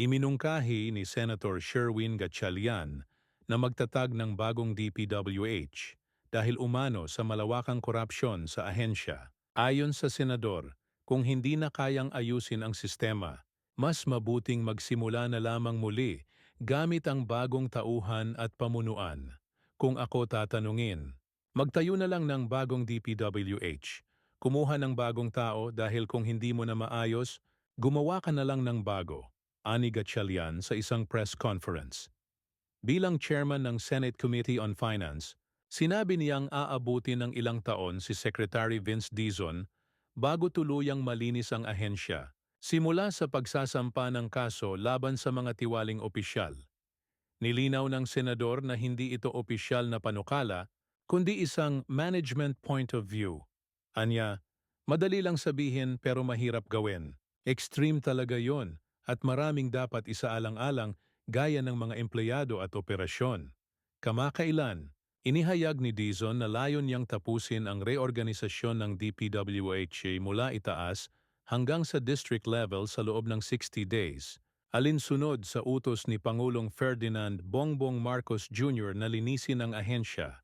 Iminungkahi ni Senator Sherwin Gatchalian na magtatag ng bagong DPWH dahil umano sa malawakang korupsyon sa ahensya. Ayon sa senador, kung hindi na kayang ayusin ang sistema, mas mabuting magsimula na lamang muli gamit ang bagong tauhan at pamunuan. Kung ako tatanungin, magtayo na lang ng bagong DPWH. Kumuha ng bagong tao dahil kung hindi mo na maayos, gumawa ka na lang ng bago. Ani Gatchalian sa isang press conference. Bilang chairman ng Senate Committee on Finance, sinabi niyang aabuti ng ilang taon si Secretary Vince Dizon bago tuluyang malinis ang ahensya, simula sa pagsasampa ng kaso laban sa mga tiwaling opisyal. Nilinaw ng senador na hindi ito opisyal na panukala, kundi isang management point of view. Anya, madali lang sabihin pero mahirap gawin. Extreme talaga yon at maraming dapat isaalang-alang gaya ng mga empleyado at operasyon. Kamakailan, inihayag ni Dizon na layon niyang tapusin ang reorganisasyon ng DPWH mula itaas hanggang sa district level sa loob ng 60 days, alinsunod sa utos ni Pangulong Ferdinand Bongbong Marcos Jr. na linisin ang ahensya.